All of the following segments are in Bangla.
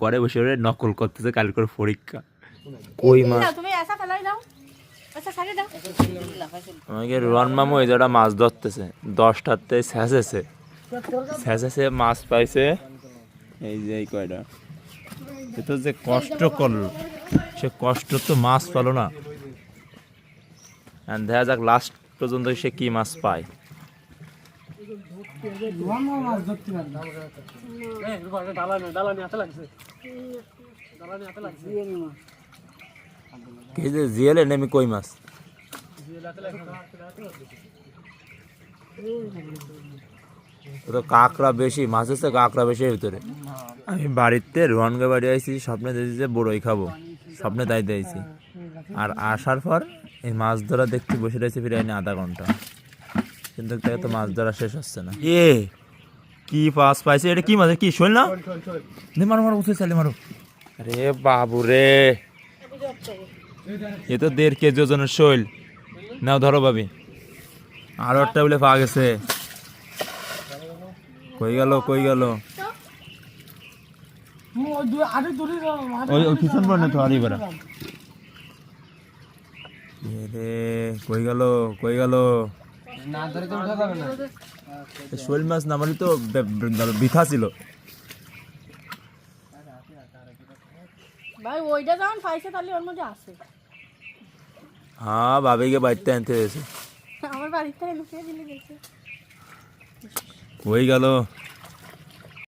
ঘরে বসে বসে নকল করতেছে কালকের পরীক্ষা। কই মাছ? তুমি এসা ফেলাই দাও। আচ্ছা দাও। আমাকে রন মামু এই জায়গাটা মাছ ধরতেছে দশটাতে শেষেছে শেষেছে মাছ পাইছে। এই যে এই কয়টা। তো যে কষ্ট করল সে কষ্ট তো মাছ পেল না। দেখা যাক লাস্ট পর্যন্ত সে কি মাছ পায়। কি যে জিয়েলে নেমি কই মাছ? কাঁকড়া বেশি, মাছ হচ্ছে কাঁকড়া বেশি ভিতরে। আমি বাড়িতে রোহানগা বাড়ি আইছি, স্বপ্নে দেখছি যে বড়ই খাব। স্বপ্নে তাই দিয়েছি। আর আসার পর এই মাছ ধরা দেখতে বসে রয়েছে ফিরে আধা ঘণ্টা। কিন্তু তাকে তো মাছ ধরা শেষ হচ্ছে না। এ কি পাস পাইছে? এটা কি মাছ? কি? শোল না। নে মারো মারো উঠে চালে মারো। আরে বাবু রে এ তো দেড় কেজি ওজনের শৈল। নাও ধরো ভাবি। আরও একটা বলে পাওয়া গেছে। কই গেল কই গেল? ওই ওই পিছন পড়ে তো আরি বেড়া কই গেল কই গেল? শোল মাছ না মানে তো বে- বে- বৃথা ছিল। ভাই ওইটা যখন পাইছে তাহলে ওর মধ্যে আছে। হ্যাঁ বাবিকে বাড়িতে আনতে হয়েছে। আমার লুকিয়ে দিলে গেছে কই গেল?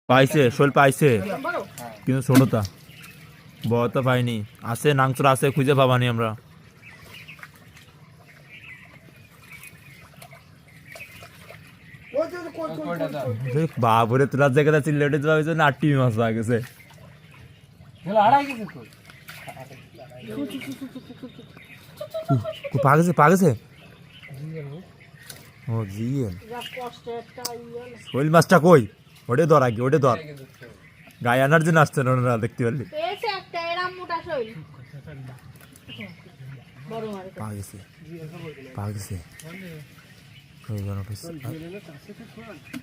পাইছে শোল পাইছে। বড়। কিন্তু ছোটটা বড়টা পাইনি। আছে নাংচর আছে খুঁজে পাবানি আমরা। বাবুরে তোলার জায়গাটা চিল্লেটে যাওয়া হয়েছে না টিভি মাছ পাওয়া গেছে। ও, পা গেছে পা গেছে? ও ইয়ে শৈল মাছটা কই? ওটে ধর আগে ওটে ধর। গায়ে আনার জন্য আসছে না ওনারা দেখতে পারলি? পেয়েছে একটা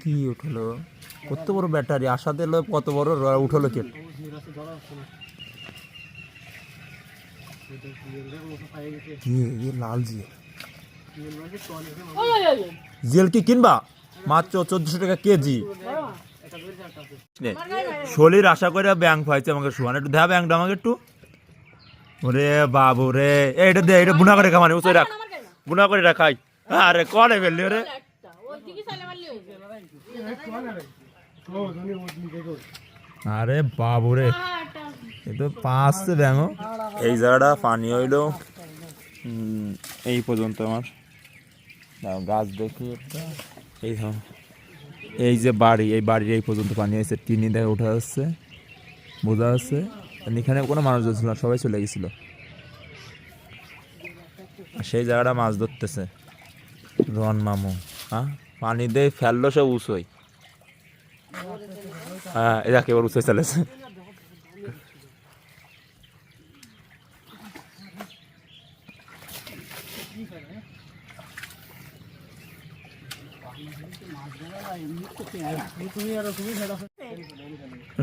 কি উঠল? কত বড় ব্যাটারি? আশা দিল কত বড়? উঠল কে? লাল জিয়েল। জিয়েল কি কিনবা? মাত্র চোদ্দশো টাকা কেজি। শরীর আশা করে ব্যাংক পাইছে আমাকে শুয়ান একটু দেখা ব্যাংকটা আমাকে একটু। ওরে বাবু রে এটা দে এটা বুনা করে খামানি উচে রাখ। বুনা করে রাখাই আরে কলে ফেললি রে আরে বাবু রে হ্যাঁ, একটা এ তো পাঁচ ব্যাঙ। এই জায়গাটা পানি হইল। এই পর্যন্ত আমার। গাছ দেখি একটা। এই। এই যে বাড়ি এই বাড়ির এই পর্যন্ত পানি হয়েছে। টিনি দেখে উঠা যাচ্ছে বোঝা যাচ্ছে। এখানে কোনো মানুষ ছিল না সবাই চলে গেছিল। সেই জায়গাটা মাছ ধরতেছে। রন মামু হ্যাঁ? পানি দিয়ে ফেলল সব উঁচুই হ্যাঁ এটা এবার উঁচুই চলেছে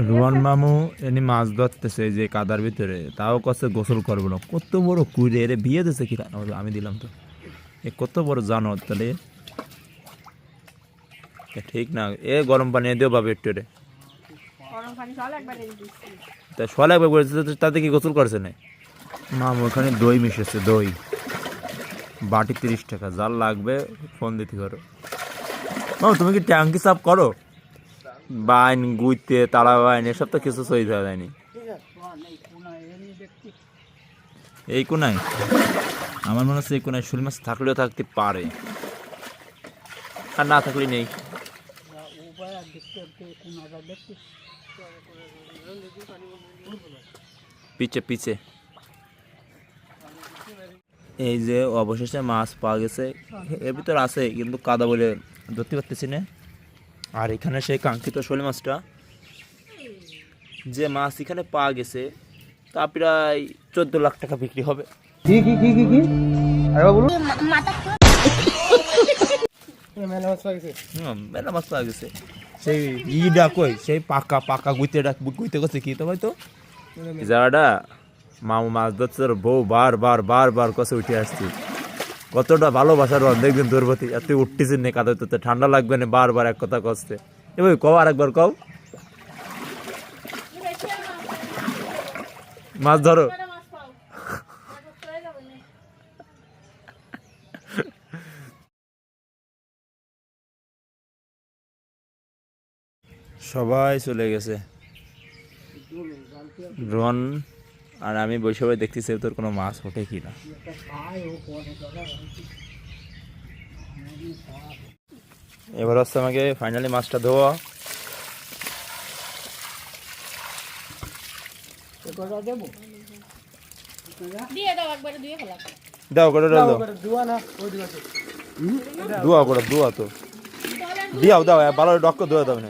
রুয়ান মামু, এনি মাছ ধরতেছে যে কাদার ভিতরে, তাও কষ্ট গোসল করব না। কত বড় কুড়ে এরে বিয়ে দিছে কি? আমি দিলাম তো। এ কত বড় জানো তাহলে? এ ঠিক না এ গরম পানি দিও বাবা একটু রে। গরম পানি জল একবার রেখে দিচ্ছি। তা সল একবার করেছে তাতে কি গোসল করছে না? মামু ওখানে দই মিশেছে দই। বাটি তিরিশ টাকা যার লাগবে ফোন দিতে করো মামু তুমি কি ট্যাঙ্কি সাফ করো? বাইন গুইতে তালা বাইন এসব তো কিছু সই দেওয়া যায়নি এই কোনায়? আমার মনে হচ্ছে এই কোনায় শোল মাছ থাকলেও থাকতে পারে। আর না থাকলে নেই। পিছে পিছে। এই যে অবশেষে মাছ পাওয়া গেছে। এর ভিতর আছে, কিন্তু কাদা বলে ধরতে পারতেছি না। আর এখানে সেই কাঙ্ক্ষিত শোল মাছটা, যে মাছ এখানে পাওয়া গেছে, তা প্রায় চোদ্দ লাখ টাকা বিক্রি হবে। কি কি কি কি কি? আরে বলুন। মেলা মাছ পাওয়া গেছে। সেই ইডা কই? সেই পাকা পাকা গুইতে গুইতে করছে কি তো ভাই তো? এই মামু মাছ ধরছে বউ বার বার বার বার কষে উঠে আসছি। কতটা ভালোবাসার দেখবেন তোর প্রতি? আর তুই উঠতেছিস নে কাদা তোতে ঠান্ডা লাগবে না বারবার এক কথা কষতে। এবার কও আর একবার কও। মাছ ধরো মাছ পাও মাছ চলে যাবে না সবাই চলে গেছে। রন আর আমি বসে বসে দেখতেছি তোর কোনো মাছ ওঠে কি না এবার হচ্ছে আমাকে ফাইনালি মাছটা ধোয়া। দিয়ে দাও একবারে দিয়ে ফেলা। দাও করে দাও ধোয়া করে ধোয়া তো। দিয়াও দাও ভালো ডক্ক ধোয়া দাও না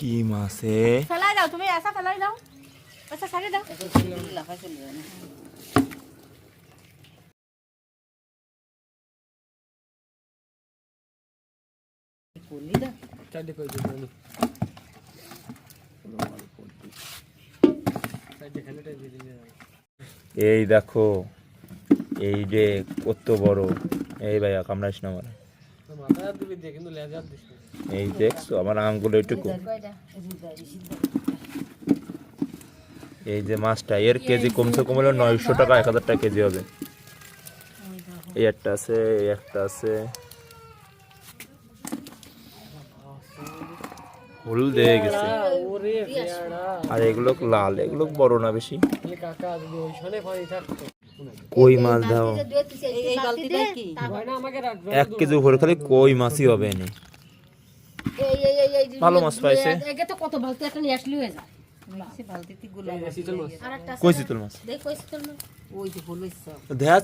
কি মাছে? ফেলাই দাও তুমি আসা ফেলাই দাও। আচ্ছা সারি দাও। এই দেখো এই যে কত বড়। এই ভাইয়া কামড়াইস না আমার। এই দেখছ, আমার আঙ্গুল এইটুকু এই যে মাছটা, এর কেজি কমসে কম হলো নয়শো টাকা, এক হাজার টাকা কেজি হবে। এই একটা আছে, এই একটা আছে। হলুদ আর এগুলো লাল, এগুলো বড় না বেশি। কই মাছ দাও? এই বালতিটা কি? এক কেজি উপরে খালি কই মাছই হবে এনে। এই এই এই এই ভালো মাছ পাইছে। হয়ে কই চিতল মাছ?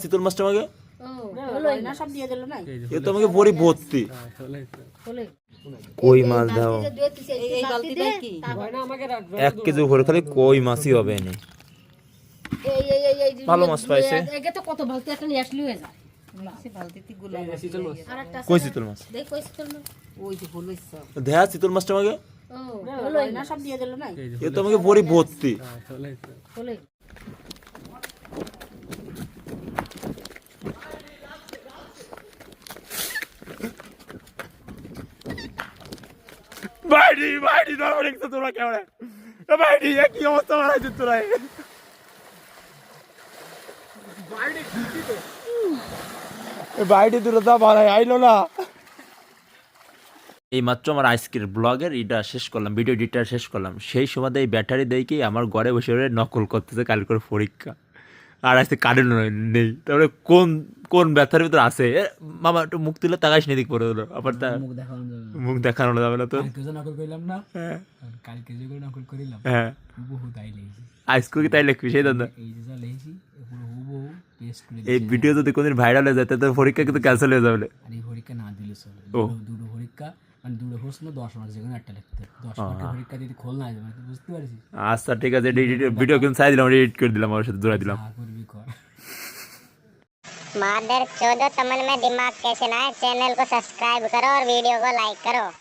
চিতল মাছটা আমাকে? ও হলো না সব দিয়ে দিল না এ তো আমাকে বড়ি ভর্তি। কই মাছ দাও? এই বালতিটা কি? এক কেজি উপরে খালি কই মাছই হবে এনে। ভালো মাছ পাইছে। এগে তো কত বালতি একটা নিয়ে আসলি হয়ে যায়। আর কই চিতল মাছ? দেখ কইছি তোর না দেখা চিতল মাছটা আমাকে? ও হলো না সব দিয়ে দিল না? এ তো আমাকে বড়ি ভর্তি। বাইডি বাইডি ধরো দেখছ তোমরা কেমন? বাইডি কি অবস্থা? তোরা। বাইডি দূরতা ভালো আইলো না। এই মাত্র আমার আইসক্রিম ব্লগের এটা শেষ করলাম, ভিডিও এডিটটা শেষ করলাম। সেই সময় এই ব্যাটারি দেখে আমার ঘরে বসে নকল করতেছে কালকের করে পরীক্ষা। আর আজকে কারেন্ট নেই তারপরে কোন কোন ব্যথার ভিতরে এ, মামা একটু মুখ তুলে তাকাইস নেদিক পরে হলো। আবার তা মুখ দেখানো যাবে না। তো। নকল করলাম না। হ্যাঁ। কালকে যে করে নকল করিলাম হ্যাঁ। হুবহু তাই লেগেছি। কি তাই লিখবি সেই দাদা এই যে যা লেগেছি ভিডিও যদি কোনদিন ভাইরাল হয়ে যায় তাহলে পরীক্ষা কিন্তু ক্যান্সেল হয়ে যাবে। আর এই পরীক্ষা না দিলে চলে দুটো পরীক্ষা মানে দুটো প্রশ্ন দশ মার্ক যে কোনো একটা লিখতে হবে। দশ মার্কের পরীক্ষা যদি খোল না যায় মানে তুই বুঝতে পারছিস আচ্ছা ঠিক আছে ভিডিও কিন্তু চাই দিলাম এডিট করে দিলাম আমার সাথে জোড়া দিলাম যা করবি কর मादर चौदह तमन में दिमाग कैसे ना है चैनल को सब्सक्राइब करो और वीडियो को लाइक करो